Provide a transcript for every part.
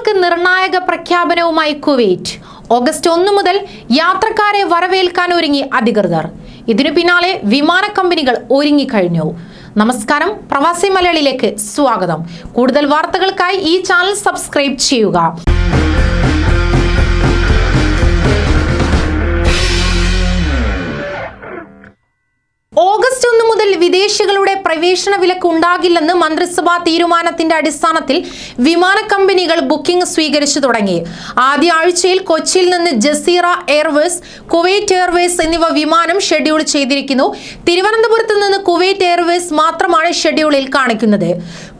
വിദേശികൾക്ക് നിർണായക പ്രഖ്യാപനവുമായി Kuwait. August ഒന്ന് മുതൽ യാത്രക്കാരെ വരവേൽക്കാൻ ഒരുങ്ങി അധികൃതർ. ഇതിനു പിന്നാലെ വിമാന കമ്പനികൾ ഒരുങ്ങിക്കഴിഞ്ഞു. നമസ്കാരം പ്രവാസി മലയാളിയിലേക്ക് സ്വാഗതം. കൂടുതൽ വാർത്തകൾക്കായി ഈ ചാനൽ സബ്സ്ക്രൈബ് ചെയ്യുക. വിദേശികളുടെ പ്രവേശന വിലക്ക് ഉണ്ടാകില്ലെന്ന് മന്ത്രിസഭാ തീരുമാനത്തിന്റെ അടിസ്ഥാനത്തിൽ വിമാന കമ്പനികൾ ബുക്കിംഗ് സ്വീകരിച്ചു തുടങ്ങി. ആദ്യ ആഴ്ചയിൽ കൊച്ചിയിൽ നിന്ന് ജസീറ എയർവേസ് കുവൈറ്റ് എയർവേസ് എന്നിവ വിമാനം ഷെഡ്യൂൾ ചെയ്തിരിക്കുന്നു. തിരുവനന്തപുരത്ത് നിന്ന് കുവൈറ്റ് എയർവേസ് മാത്രമാണ് ഷെഡ്യൂളിൽ കാണിക്കുന്നത്.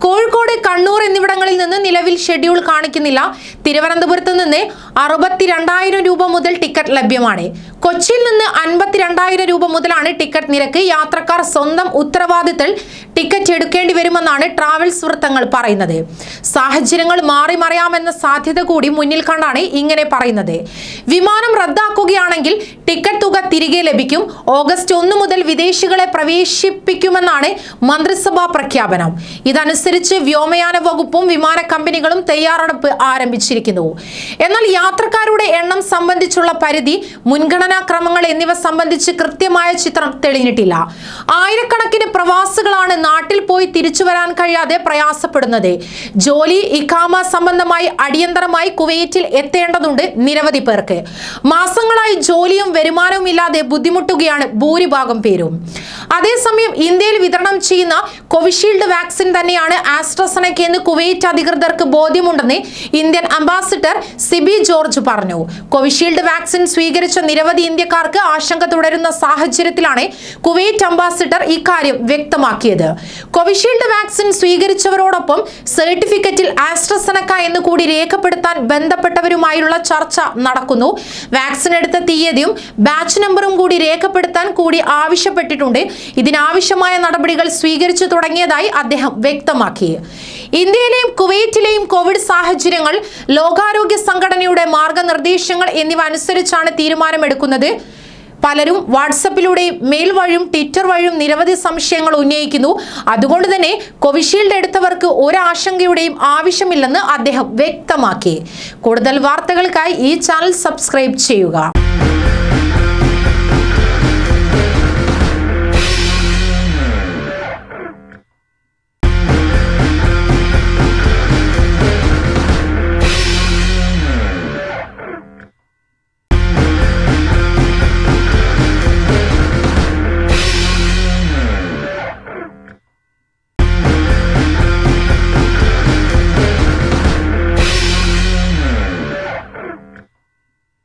കോഴിക്കോട് കണ്ണൂർ എന്നിവിടങ്ങളിൽ നിന്ന് നിലവിൽ ഷെഡ്യൂൾ കാണിക്കുന്നില്ല. തിരുവനന്തപുരത്ത് നിന്ന് അറുപത്തിരണ്ടായിരം രൂപ മുതൽ ടിക്കറ്റ് ലഭ്യമാണ്. കൊച്ചിയിൽ നിന്ന് അൻപത്തിരണ്ടായിരം രൂപ മുതലാണ് ടിക്കറ്റ് നിരക്ക്. യാത്രക്കാർ സ്വന്തം ഉത്തരവാദിത്തത്തിൽ ടിക്കറ്റ് എടുക്കേണ്ടി വരുമെന്നാണ് ട്രാവൽസ് വൃത്തങ്ങൾ പറയുന്നത്. സാഹചര്യങ്ങൾ മാറി മറിയാമെന്ന സാധ്യത കൂടി മുന്നിൽ കണ്ടാണ് ഇങ്ങനെ പറയുന്നത്. വിമാനം റദ്ദാക്കുകയാണെങ്കിൽ ടിക്കറ്റ് തുക തിരികെ ലഭിക്കും. ഓഗസ്റ്റ് ഒന്ന് മുതൽ വിദേശികളെ പ്രവേശിപ്പിക്കുമെന്നാണ് മന്ത്രിസഭാ പ്രഖ്യാപനം. ഇതനുസരിച്ച് വ്യോമയാന വകുപ്പും വിമാന കമ്പനികളും തയ്യാറെടുപ്പ് ആരംഭിച്ചിരിക്കുന്നു. എന്നാൽ യാത്രക്കാരുടെ എണ്ണം സംബന്ധിച്ചുള്ള പരിധി മുൻഗണനാ ക്രമങ്ങൾ എന്നിവ സംബന്ധിച്ച് കൃത്യമായ ചിത്രം തെളിഞ്ഞിട്ടില്ല. ആയിരക്കണക്കിന് പ്രവാസികളാണ് നാട്ടിൽ പോയി തിരിച്ചു വരാൻ കഴിയാതെ പ്രയാസപ്പെടുന്നത്. ജോലി ഇഖാമ സംബന്ധമായി അടിയന്തരമായി കുവൈറ്റിൽ എത്തേണ്ടതുണ്ട് നിരവധി പേർക്ക്. മാസങ്ങളായി ജോലിയും വരുമാനവും ഇല്ലാതെ ബുദ്ധിമുട്ടുകയാണ് ഭൂരിഭാഗം പേരും. അതേസമയം ഇന്ത്യയിൽ വിതരണം ചെയ്യുന്ന കോവിഷീൽഡ് വാക്സിൻ തന്നെയാണ് ആസ്ട്രസനയ്ക്ക് എന്ന് കുവൈറ്റ് അധികൃതർക്ക് ബോധ്യമുണ്ടെന്ന് ഇന്ത്യൻ അംബാസിഡർ സിബി ജോർജ് പറഞ്ഞു. കോവിഷീൽഡ് വാക്സിൻ സ്വീകരിച്ച നിരവധി ഇന്ത്യക്കാർക്ക് ആശങ്ക തുടരുന്ന സാഹചര്യത്തിലാണ് കുവൈറ്റ് അംബാസിഡർ ഇക്കാര്യം വ്യക്തമാക്കിയത്. കോവിഷീൽഡ് വാക്സിൻ സ്വീകരിച്ചവരോടൊപ്പം സർട്ടിഫിക്കറ്റിൽ ആസ്ട്രസനക്ക എന്ന് കൂടി രേഖപ്പെടുത്താൻ ബന്ധപ്പെട്ടവരുമായുള്ള ചർച്ച നടക്കുന്നു. വാക്സിൻ എടുത്ത തീയതിയും ബാച്ച് നമ്പറും കൂടി രേഖപ്പെടുത്താൻ കൂടി ആവശ്യപ്പെട്ടിട്ടുണ്ട്. ഇതിനാവശ്യമായ നടപടികൾ സ്വീകരിച്ചു തുടങ്ങിയതായി അദ്ദേഹം വ്യക്തമാക്കി. ഇന്ത്യയിലെയും കുവൈറ്റിലെയും കോവിഡ് സാഹചര്യങ്ങൾ ലോകാരോഗ്യ സംഘടനയുടെ മാർഗനിർദ്ദേശങ്ങൾ എന്നിവ അനുസരിച്ചാണ് തീരുമാനമെടുക്കുന്നത്. പലരും വാട്സപ്പിലൂടെയും മെയിൽ വഴിയും ട്വിറ്റർ വഴിയും നിരവധി സംശയങ്ങൾ ഉന്നയിക്കുന്നു. അതുകൊണ്ട് തന്നെ കോവിഷീൽഡ് എടുത്തവർക്ക് ഒരാശങ്കയുടെയും ആവശ്യമില്ലെന്ന് അദ്ദേഹം വ്യക്തമാക്കി. കൂടുതൽ വാർത്തകൾക്കായി ഈ ചാനൽ സബ്സ്ക്രൈബ് ചെയ്യുക.